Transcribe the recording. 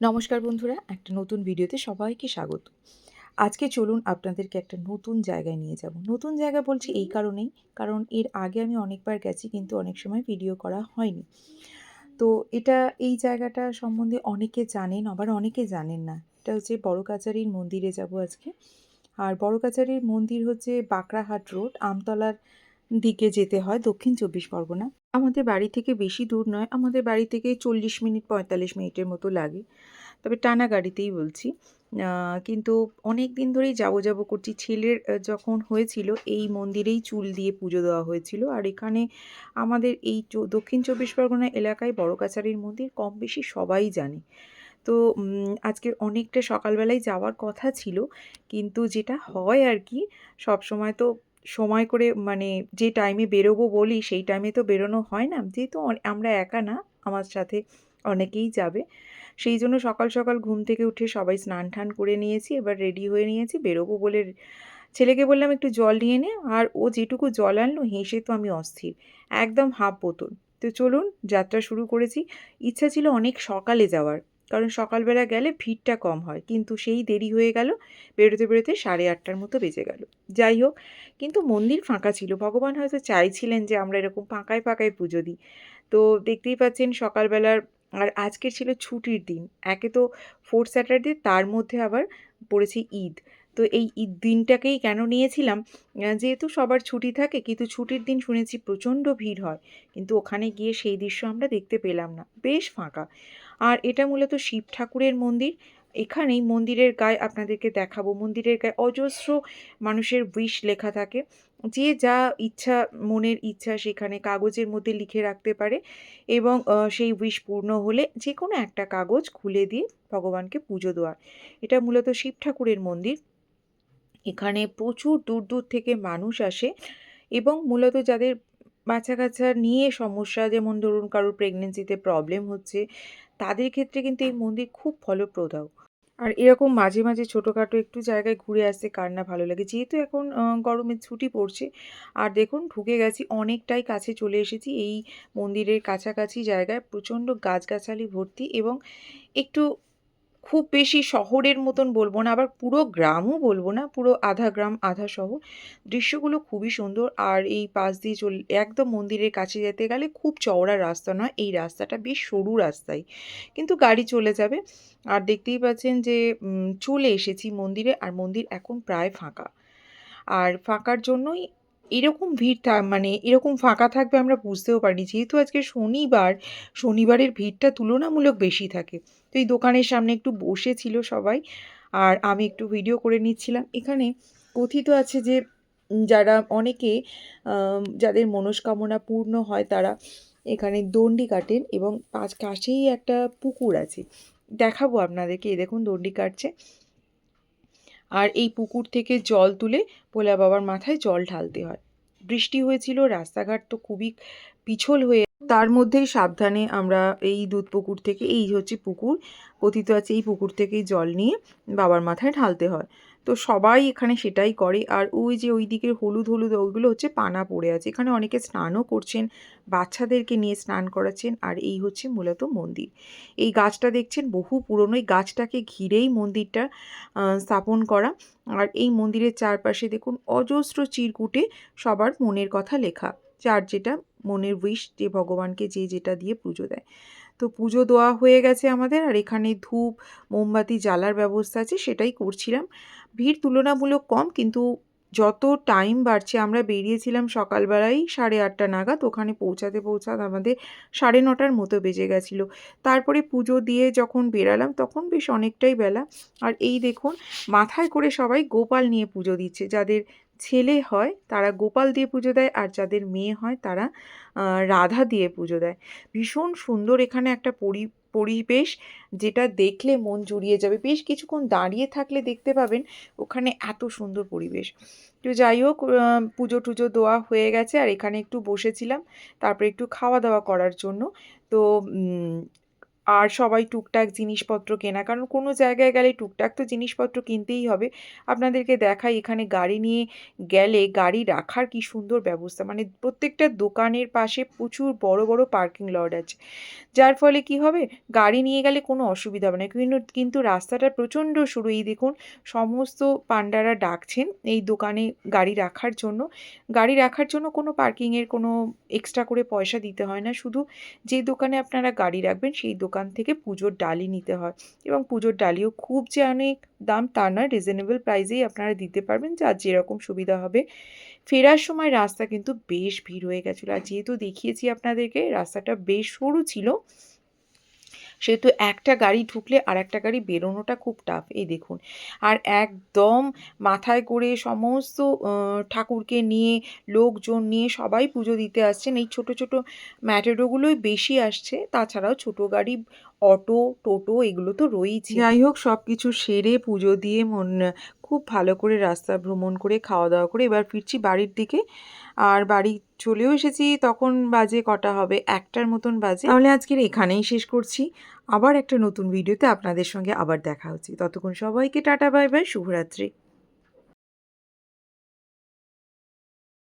নমস্কার বন্ধুরা, একটা নতুন ভিডিওতে সবাইকে স্বাগত। আজকে চলুন আপনাদেরকে একটা নতুন জায়গায় নিয়ে যাব। নতুন জায়গা বলছি এই কারণেই, কারণ এর আগে আমি অনেকবার গেছি কিন্তু অনেক সময় ভিডিও করা হয়নি। তো এটা, এই জায়গাটা সম্বন্ধে অনেকে জানেন, আবার অনেকে জানেন না। এটা হচ্ছে বড় কাচারির মন্দিরে যাব আজকে। আর বড় কাচারির মন্দির হচ্ছে বাঁকড়াহাট রোড, আমতলার দিকে যেতে হয় দক্ষিণ চব্বিশ পরগনা। আমাদের বাড়ি থেকে বেশি দূর নয়, আমাদের বাড়ি থেকে চল্লিশ মিনিট, পঁয়তাল্লিশ মিনিটের মতো লাগে। তবে টানা গাড়িতেই বলছি। কিন্তু অনেক দিন ধরেই যাব যাব করছি। ছেলের যখন হয়েছিল, এই মন্দিরেই চুল দিয়ে পুজো দেওয়া হয়েছিল। আর এখানে আমাদের এই দক্ষিণ চব্বিশ পরগনা এলাকায় বড় কাছারির মন্দির কম বেশি সবাই জানে। তো আজকে অনেকটা সকালবেলায় যাওয়ার কথা ছিল। কিন্তু যেটা হয় আর কি সব সময় তো সময় করে মানে যে টাইমে বেরোবো বলি, সেই টাইমে তো বেরোনো হয় না। যেহেতু আমরা একা না, আমার সাথে অনেকেই যাবে। সেই জন্য সকাল সকাল ঘুম থেকে উঠে সবাই স্নান টান করে নিয়েছি, এবার রেডি হয়ে নিয়েছি, বেরোবো বলে ছেলেকে বললাম একটু জল নিয়ে নে, আর ও যেটুকু জল আনলো, হেসে তো আমি অস্থির, একদম হাফ বোতল। তো চলুন, যাত্রা শুরু করেছি। ইচ্ছা ছিল অনেক সকালে যাওয়ার। কারণ সকালবেলা গেলে ভিড়টা কম হয়। কিন্তু সেই দেরি হয়ে গেল, বেরোতে বেরোতে সাড়ে আটটার মতো বেজে গেল। যাই হোক, কিন্তু মন্দির ফাঁকা ছিল। ভগবান হয়তো চাইছিলেন যে আমরা এরকম ফাঁকায় ফাঁকায় পুজো দিই। তো দেখতেই পাচ্ছেন সকালবেলার আর আজকের ছিল ছুটির দিন। একে তো ফোর্থ স্যাটারডে তার মধ্যে আবার পড়েছে ঈদ। তো এই ঈদ দিনটাকেই কেন নিয়েছিলাম? যেহেতু সবার ছুটি থাকে, কিন্তু ছুটির দিন শুনেছি প্রচণ্ড ভিড় হয়। কিন্তু ওখানে গিয়ে সেই দৃশ্য আমরা দেখতে পেলাম না। বেশ ফাঁকা। আর এটা মূলত শিব ঠাকুরের মন্দির। এখানেই মন্দিরের গায়ে আপনাদেরকে দেখাবো। মন্দিরের গায়ে অজস্র মানুষের উইশ লেখা থাকে। যে যা ইচ্ছা, মনের ইচ্ছা সেখানে কাগজের মধ্যে লিখে রাখতে পারে এবং সেই উইশ পূর্ণ হলে যে কোনো একটা কাগজ খুলে দিয়ে ভগবানকে পুজো দেওয়ার এটা মূলত শিব ঠাকুরের মন্দির। এখানে প্রচুর দূর দূর থেকে মানুষ আসে এবং মূলত যাদের বাচ্চা কাচ্চা নিয়ে সমস্যা, যেমন ধরুন কারোর প্রেগনেন্সিতে প্রবলেম হচ্ছে, তাদের ক্ষেত্রে কিন্তু এই মন্দির খুব ফলপ্রদাও। আর এরকম মাঝে মাঝে ছোটোখাটো একটু জায়গায় ঘুরে আসতে কার না ভালো লাগে। যেহেতু এখন গরমের ছুটি পড়ছে, আর দেখুন ঢুকে গেছি, অনেকটাই কাছে চলে এসেছি এই মন্দিরের কাছাকাছি জায়গায়। প্রচণ্ড গাছগাছালি ভর্তি এবং একটু খুব বেশি শহরের মতন বলব না, আবার পুরো গ্রামও বলব না, পুরো আধা গ্রাম, আধা শহর। দৃশ্যগুলো খুবই সুন্দর, আর এই পাশ দিয়ে চল, একদম মন্দিরের কাছে যেতে গেলে খুব চওড়া রাস্তা নয়, এই রাস্তাটা বেশ সরু রাস্তায়। কিন্তু গাড়ি চলে যাবে, আর দেখতেই পাচ্ছেন যে চলে এসেছি মন্দিরে, আর মন্দির এখন প্রায় ফাঁকা। আর ফাঁকার জন্যই এরকম ভিড় থা মানে এরকম ফাঁকা থাকবে আমরা বুঝতেও পারিনি, যেহেতু আজকে শনিবার, শনিবারের ভিড়টা তুলনামূলক বেশি থাকে। তো এই দোকানের সামনে একটু বসেছিল সবাই আর আমি একটু ভিডিও করে নিচ্ছিলাম। এখানে কথিত আছে যে যারা অনেকে যাদের মনস্কামনা পূর্ণ হয় তারা এখানে দণ্ডি কাটেন এবং পাঁচ কাছেই একটা পুকুর আছে। দেখাবো আপনাদেরকে, এই দেখুন দণ্ডি কাটছে। আর এই পুকুর থেকে জল তুলে ভোলা বাবার মাথায় জল ঢালতে হয়। বৃষ্টি হয়েছিল, রাস্তাঘাট তো খুবই পিছল হয়ে তার মধ্যেই সাবধানে আমরা এই দুধ পুকুর থেকে, এই হচ্ছে পুকুর, কথিত আছে এই পুকুর থেকেই জল নিয়ে বাবার মাথায় ঢালতে হয়। তো সবাই এখানে সেটাই করে। আর ওই যে ওই দিকের হলুদ হলুদ ওইগুলো হচ্ছে পানা পড়ে আছে। এখানে অনেকে স্নানও করছেন, বাচ্চাদেরকে নিয়ে স্নান করাচ্ছেন। আর এই হচ্ছে মূলত মন্দির। এই গাছটা দেখছেন, বহু পুরনো। এই গাছটাকে ঘিরেই মন্দিরটা স্থাপন করা। আর এই মন্দিরের চারপাশে দেখুন, অজস্র চিরকুটে সবার মনের কথা লেখা। যার যেটা মনের উইশ যে ভগবানকে যে যেটা দিয়ে পুজো দেয়। তো পুজো দেওয়া হয়ে গেছে আমাদের আর এখানে ধূপ, মোমবাতি জ্বালার ব্যবস্থা আছে, সেটাই করছিলাম। ভিড় তুলনামূলক কম কিন্তু যত টাইম বাড়ছে, আমরা বেরিয়েছিলাম সকালবেলায় সাড়ে আটটা নাগাদ, ওখানে পৌঁছাতে পৌঁছাতে আমাদের সাড়ে নটার মতো বেজে গেছিল। তারপরে পুজো দিয়ে যখন বেরালাম, তখন বেশ অনেকটাই বেলা। আর এই দেখুন, মাথায় করে সবাই গোপাল নিয়ে পুজো দিচ্ছে, যাদের ছেলে হয়, তারা গোপাল দিয়ে পুজো দেয় আর যাদের মেয়ে হয় তারা রাধা দিয়ে পুজো দেয়। ভীষণ সুন্দর এখানে একটা পরি, পরিবেশ যেটা দেখলে মন জুড়িয়ে যাবে। বেশ কিছুক্ষণ দাঁড়িয়ে থাকলে দেখতে পাবেন ওখানে এত সুন্দর পরিবেশ। তো যাই হোক পুজো টুজো দেওয়া হয়ে গেছে আর এখানে একটু বসেছিলাম, তারপরে একটু খাওয়া দাওয়া করার জন্য। তো আর সবাই টুকটাক জিনিসপত্র কেনা, কারণ কোনো জায়গায় গেলে টুকটাক তো জিনিসপত্র কিনতেই হবে। আপনাদেরকে দেখাই, এখানে গাড়ি নিয়ে গেলে গাড়ি রাখার কি সুন্দর ব্যবস্থা। মানে প্রত্যেকটা দোকানের পাশে প্রচুর বড় বড় পার্কিং লট আছে। যার ফলে কি হবে? গাড়ি নিয়ে গেলে কোনো অসুবিধা হবে না। কিন্তু কিন্তু রাস্তাটা প্রচণ্ড সরু এই দেখুন, সমস্ত পান্ডারা ডাকছেন এই দোকানে গাড়ি রাখার জন্য। গাড়ি রাখার জন্য কোনো পার্কিংয়ের কোনো এক্সট্রা করে পয়সা দিতে হয় না। শুধু যে দোকানে আপনারা গাড়ি রাখবেন, সেই দোকান থেকে পুজোর ডালি নিতে হয়। এবং পুজোর ডালিও খুব যে অনেক দাম তা নয় রিজনেবল প্রাইসেই আপনারা দিতে পারবেন যার যেরকম সুবিধা হবে। ফেরার সময় রাস্তা কিন্তু বেশ ভিড় হয়ে গেছিল। আর যেহেতু দেখিয়েছি আপনাদেরকে, রাস্তাটা বেশ সরু ছিল। সেহেতু একটা গাড়ি ঢুকলে আর একটা গাড়ি বেরোনোটা খুব টাফ এই দেখুন। আর একদম মাথায় করে সমস্ত ঠাকুরকে নিয়ে, লোকজন নিয়ে সবাই পুজো দিতে আসছেন। এই ছোট ছোট ম্যাটেডোগুলোই বেশি আসছে। তাছাড়াও ছোট গাড়ি, অটো, টোটো এগুলো তো রয়েছে যাই হোক সব কিছু সেরে পুজো দিয়ে মন, খুব ভালো করে রাস্তা ভ্রমণ করে খাওয়া দাওয়া করে এবার ফিরছি বাড়ির দিকে। আর বাড়ি চলেও এসেছি, তখন বাজে কটা হবে? একটার মতন বাজে। তাহলে আজকের এখানেই শেষ করছি। আবার একটা নতুন ভিডিওতে আপনাদের সঙ্গে আবার দেখা হচ্ছে। ততক্ষণ সবাইকে টাটা, বাই বাই, শুভরাত্রি।